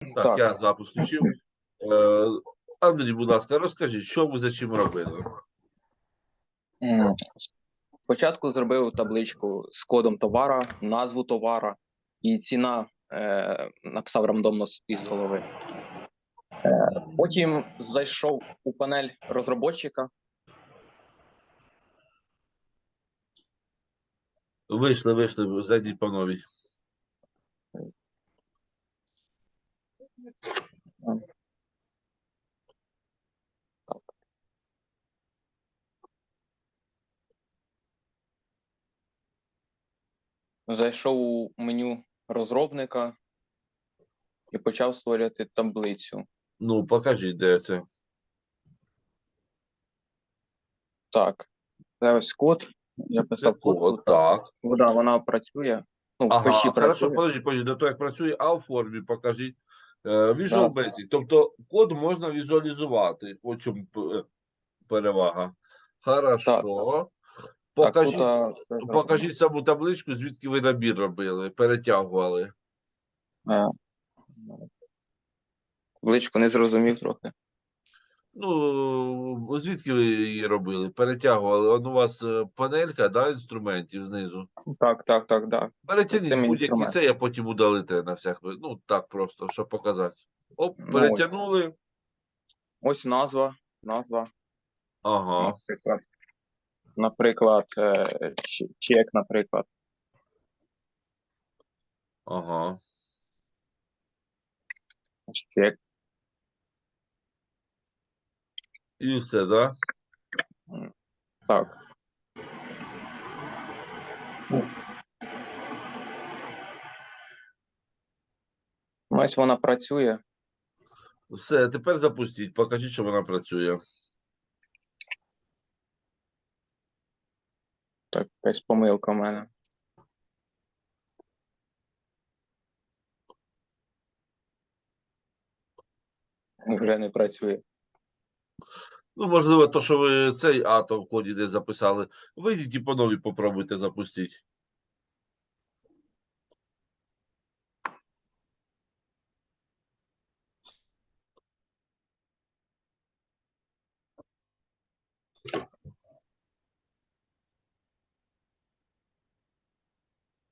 Так, Так. я запуск включив. Е, Андрій, будь ласка, розкажіть, що ви за чим робили? Спочатку зробив табличку з кодом товара, назву товара і ціна е, написав рандомно із голови. Е, потім зайшов у панель розробника. Вийшли, вийшли, зайдіть по новій. Зайшов у меню розробника і почав створювати таблицю. Ну, покажіть, де це. Так, це ось код. Я писав код. код, так. Да, вона працює. Ну, в Ага, хорошо, працює. подождіть, подождіть, до того, як працює, а у формі покажіть. Е, Visual. Basic, тобто код можна візуалізувати. О чому п- перевага. Хорошо. Так, Покажіть, тут, а, все покажіть саму табличку, звідки ви набір робили, перетягували. Табличку не зрозумів трохи. Ну, звідки ви її робили? Перетягували. Он у вас е, панелька, да, інструментів знизу. Так, так, так, да. Перетягніть будь-який це, я потім удалите на всяк. Ну, так просто, щоб показати. Оп, Ну, перетягнули. Ось назва, назва, Ага. Наприклад, е, чек, наприклад. Ага. Чек. І все, да? Так. Ось вона працює. Все, тепер запустіть, покажіть, що вона працює. Так, якась помилка в мене. Вже не працює. Ну, можливо, то, що ви цей ато в коді не записали. Вийдіть і по новій попробуйте запустити.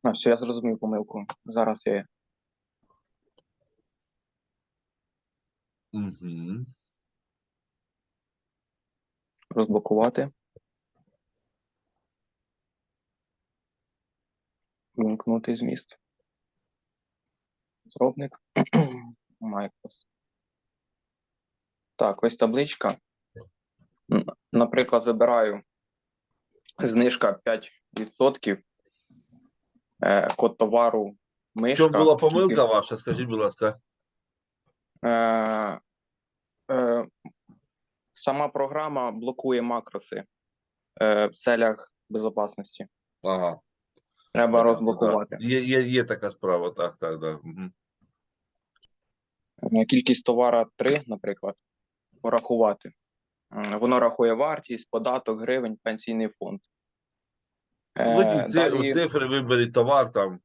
А, все, я зрозумів помилку. Зараз я Угу. розблокувати. Вимкнути зміст. Зробник. Microsoft. Так, ось табличка. Наприклад, вибираю знижка 5%. Е, код товару В чому була помилка ваша? Скажіть, будь ласка. Е, е, сама програма блокує макроси е, в целях безпечності. Ага. Треба понятно, розблокувати. Є, є, є така справа, так, так, так. Угу. Кількість товара 3, наприклад, порахувати. Воно рахує вартість, податок, гривень, пенсійний фонд. Е, Введіть далі, цифри, виберіть товар там.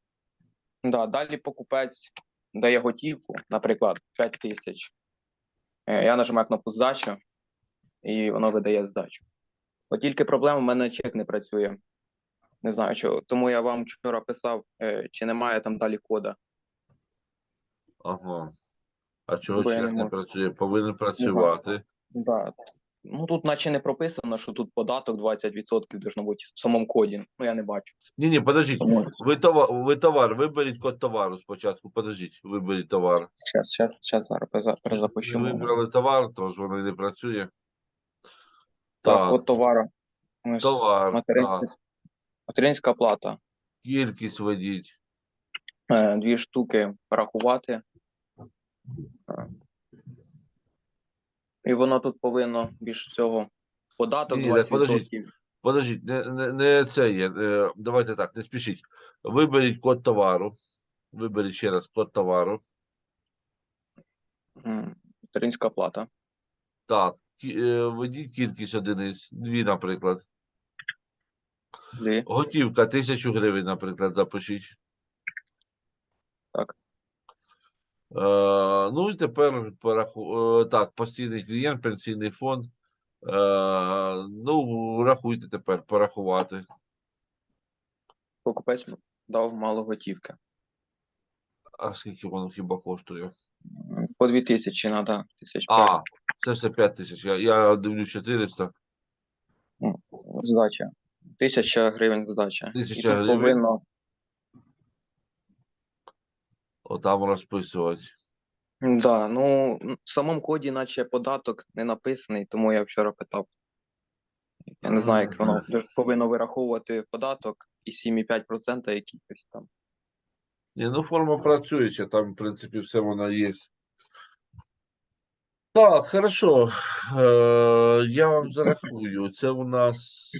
да, далі покупець дає готівку, наприклад, 5 тисяч. Е, Я нажимаю кнопку здача, і воно видає здачу. От тільки проблема, в мене чек не працює. Не знаю чого. Тому я вам вчора писав, е, чи немає там далі кода. Ага. А чого Бо чек не можу. працює? Повинен працювати. Да. Ну тут наче не прописано, що тут податок 20% должно бути в самому коді. Ну я не бачу. Ні, ні, подождіть. Ви товар, ви товар, виберіть код товару спочатку. Подождіть, виберіть товар. зараз, зараз, зараз зараз перезапущу. вибрали товар, тож воно не працює. Так, Так, от товару. Товар, материнська, так. материнська плата. Кількість введіть. Е, Дві штуки порахувати. І воно тут повинно більш всього податок Ні, так, 20%. подождіть. Подождіть, не, не, не це є. е, Давайте так, не спішіть. Виберіть код товару. Виберіть ще раз код товару. М, Материнська плата. Так, кі- е, введіть кількість одиниць, дві, наприклад. Дві. Готівка, тисячу гривень, наприклад, запишіть. Так. Ну і тепер е, так, постійний клієнт, пенсійний фонд. Е, ну, рахуйте тепер, порахувати. Покупець дав мало готівки. А скільки воно хіба коштує? По 2000 треба, А, це все 5 тисяч. Я, я дивлюсь 400. здача. Тисяча гривень здача. І 1000 тут гривень. повинно, Отам розписувати. да, ну, в самому коді, наче податок не написаний, тому я вчора питав. Я не знаю, як воно повинно вираховувати податок і 7,5% якихось там. Ні, ну форма працююча, там, в принципі, все воно є. Так, хорошо. Е, я вам зарахую. Це у нас